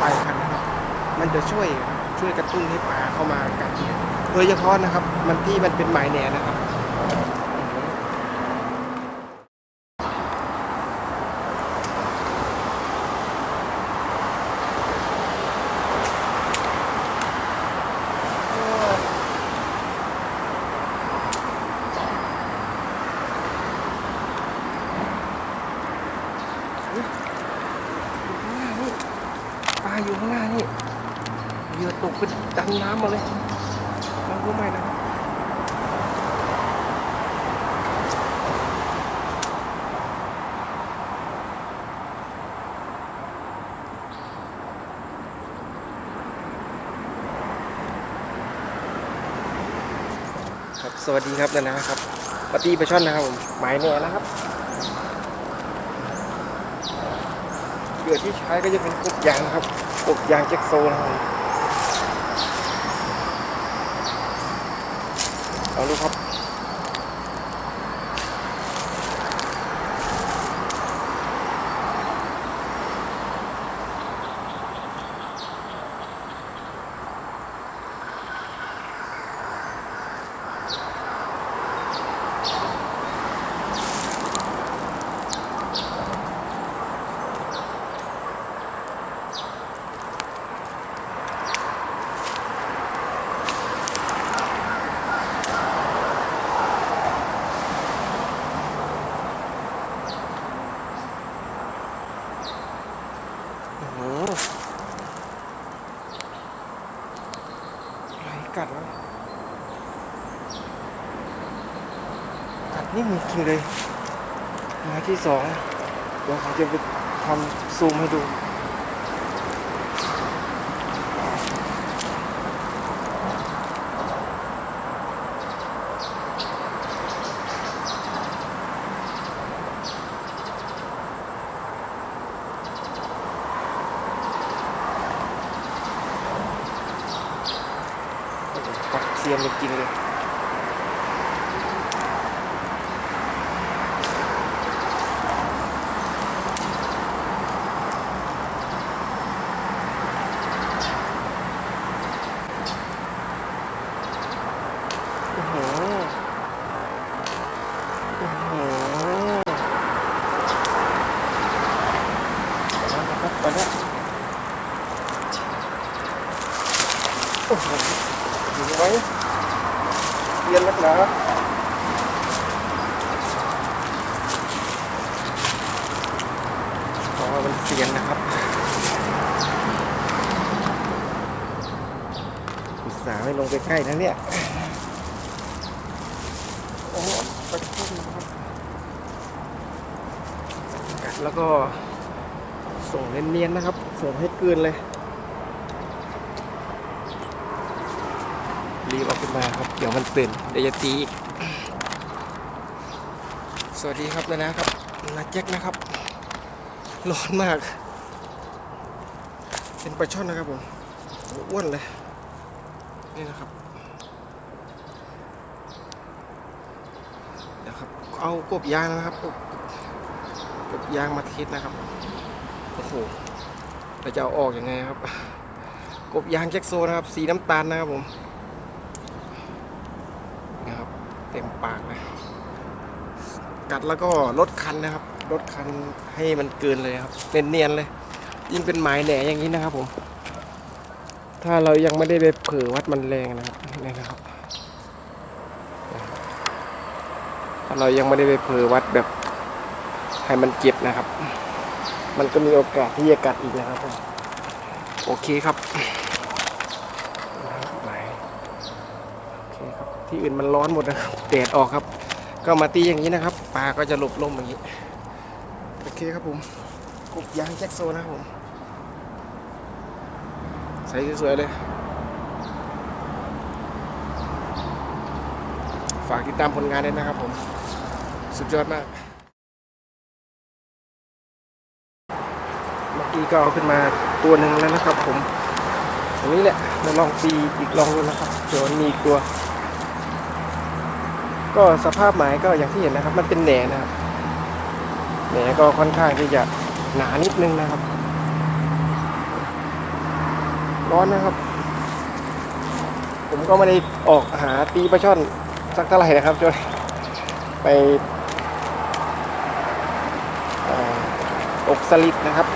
ปลายพันธุ์นะครับ มันจะช่วยช่วยกระตุ้นให้ปลาเข้ามากัดเนี่ยโดยเฉพาะนะครับ มันที่มันเป็นหมายแหนนะครับ ปลาอยู่ข้างหน้านี่ กเป็นดันน้ำมาเลยลองดูใหม่นะครับสวัสดีครับนะนะครับปฏิปลาช่อนนะครับผมหมายแหน่นะครับเหยื่อที่ใช้ก็จะเป็นกบยางครับกบยางแจ็คโซนะครับ ผมเอาดูครับ โอ้โหอะไร กัดวะกัดนี่มีจริงเลยไมาที่สองเดี๋ยวผมจะไปทำซูมให้ดู ทียนจริงๆเลยโอ้โหโอ้โหไว้ เรียนนักหนาเพราะว่ามันเสียนนะครับ อุตส่าห์ไม่ลงไปใกล้นะเนี่ย โอ้ไปพุ่งนะครับแล้วก็ส่งเนียนๆนะครับ ส่งให้เกินเลย รีบเอาขึ้น มาครับ เดี๋ยวมันตื่นเดี๋ยวจะตีสวัสดีครับนะนะครับนาแจ็คนะครับ ร้อนมาก เป็นปลาช่อนนะครับผมอ้วนเลย นี่นะครับ เดี๋ยวครับ เอากบยางนะครับ กบกบยางมาเทสนะครับ โอ้โหเราจะเอาออกอยังไงครับ กบยางแจ็คโซนะครับ สีน้ำตาลนะครับผม นะครับเต็มปากนะ กัดแล้วก็ลดคันนะครับลดคันให้มันเกินเลยครับเนียนๆเลย ยิ่งเป็นไม้แหน่อย่างนี้นะครับผม ถ้าเรายังไม่ได้ไปเผอวัดมันแรงนะครับนี่นะครับถ้าเรายังไม่ได้ไปเผอวัดแบบให้มันเจ็บนะครับ มันก็มีโอกาสที่จะกัดอีกนะครับผมโอเคครับไหน โอเคครับ ที่อื่นมันร้อนหมดนะครับแดดออกครับ ก็มาตีอย่างนี้นะครับปลาก็จะหลบลมอย่างนี้โอเคครับผมกบยางแจ็คโซนะครับผมใส่สวยๆเลย ฝากติดตามผลงานด้วยนะครับผม สุดยอดมาก เมื่อกี้ก็เอาขึ้นมาตัวหนึ่งแล้วนะครับผม ตรงนี้แหละมาลองตีอีกลองดูนะครับเดี๋ยวมีอีกตัว ก็สภาพหมายก็อย่างที่เห็นนะครับ มันเป็นแหนนะครับแหนก็ค่อนข้างที่จะหนานิดนึงนะครับ ร้อนนะครับ ผมก็ไม่ได้ออกหาตีปลาช่อนสักเท่าไหร่นะครับจนไปเอ่อตกสลิดนะครับ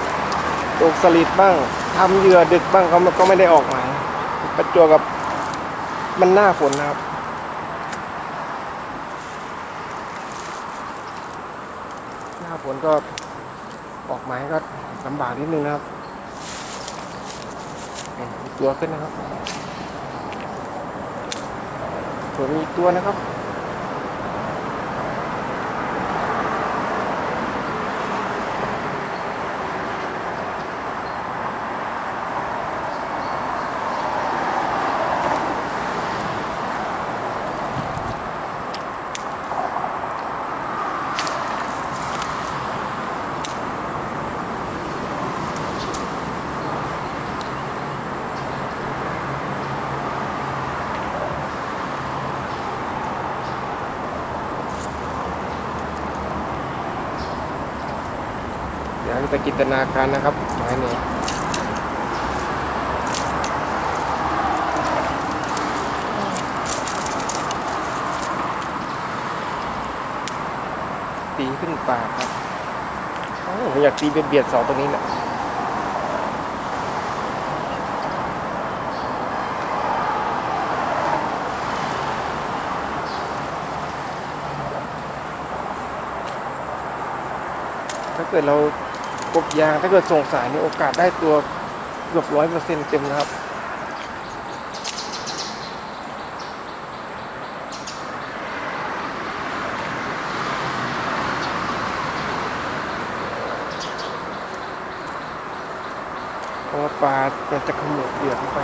ตกสลิดบ้างทำเหยื่อดึกบ้างก็ไม่ก็ไม่ได้ออกหมายประจวบกับมันหน้าฝนนะครับ หน้าฝนก็ออกหมายก็ลำบากนิดนึงนะครับตัวขึ้นนะครับตัวมีตัวนะครับ เดี๋ยวจะจิตนาการนะครับหมายนี้ตีขึ้นปากครับอ้ผมอยากตีเบียดๆเสาตรงนี้แหละถ้าเกิดเรา กบยางถ้าเกิดส่งสายนี่โอกาสได้ตัวเกือบร้อยเปอร์เซ็นต์เต็มนะครับเพราะว่าปลามันจะขมือบเดือดลงไป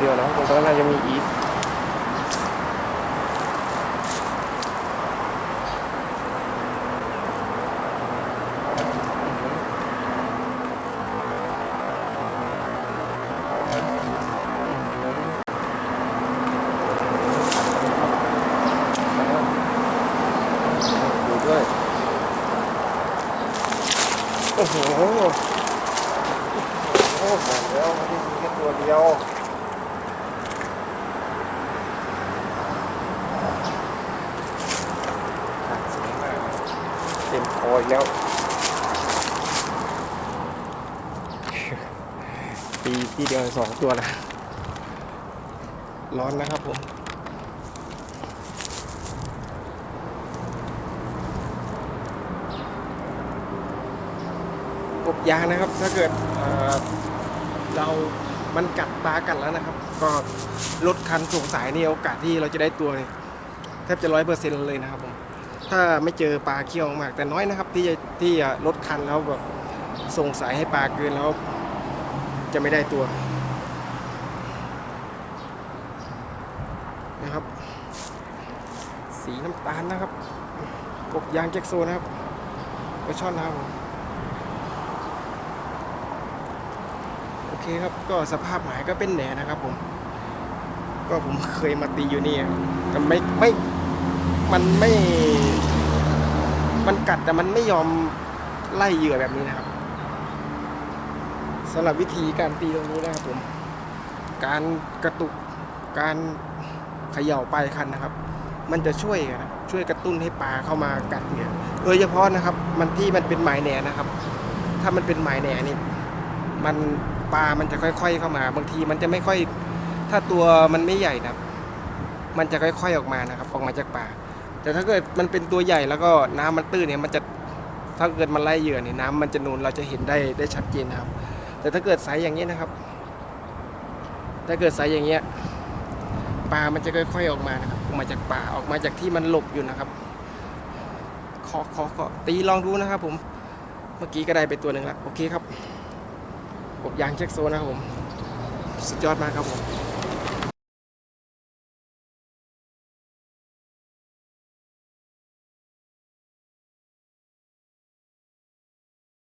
ตัวเดียวแล้วผมก็น่าจะมีอีกดูด้ยโอ้โหโอ้โหบอกแล้วไม่ได้มีแค่ตัวเดียวอะสวยมาก เต็มคออีกแล้วตีที่เดียวสองตัวนะ ร้อนนะครับผมกบยางนะครับ ถ้าเกิดเเรา มันกัดปลากัดแล้วนะครับ ก็ลดคันสงสายนี่โอกาสที่เราจะได้ตัวนี่แทบจะร้อยเปอร์เซ็นต์เลยนะครับผม ถ้าไม่เจอปลาเขี้ยวมาก แต่น้อยนะครับ ที่จะที่จะลดคันแล้วแบบส่งสายให้ปลาเกินแล้วจะไม่ได้ตัวนะครับ สีน้ำตาลนะครับ กบยางแจ็คโซนะครับปลาช่อนนะครับโอเคครับก็สภาพหมายก็เป็นแหนนะครับผม ก็ผมเคยมาตีอยู่นี่ก็ไม่ไม่ มันไม่ มันกัดแต่มันไม่ยอมไล่เหยื่อแบบนี้นะครับสำหรับวิธีการตีตรงนี้นะครับผม การกระตุกการเขย่าปลายคันนะครับ มันจะช่วยนะช่วยกระตุ้นให้ปลาเข้ามากัดเหยื่อโดยเฉพาะนะครับ มันที่มันเป็นหมายแหนนะครับ ถ้ามันเป็นหมายแหนนี่มันปลามันจะค่อย ๆ เข้ามา บางทีมันจะไม่ค่อย ถ้าตัวมันไม่ใหญ่นะครับมันจะค่อย ๆออกมานะครับ ออกมาจากป่า แต่ถ้าเกิดมันเป็นตัวใหญ่แล้วก็น้ำมันตื้นเนี่ยมันจะถ้าเกิดมันไล่เหยื่อเนี่ยน้ำมันจะนูนเราจะเห็นได้ได้ชัดเจนนะครับ แต่ถ้าเกิดไซส์อย่างนี้นะครับ ถ้าเกิดไซส์อย่างเงี้ยปลามันจะค่อยๆออกมานะครับออกมาจากป่าออกมาจากที่มันหลบอยู่นะครับขอขอขอตีลองดูนะครับ ผมเมื่อกี้ก็ได้ไปตัวหนึ่งแล้วโอเคครับกบยางเช็คโซนนะครับผม สุดยอดมากครับผม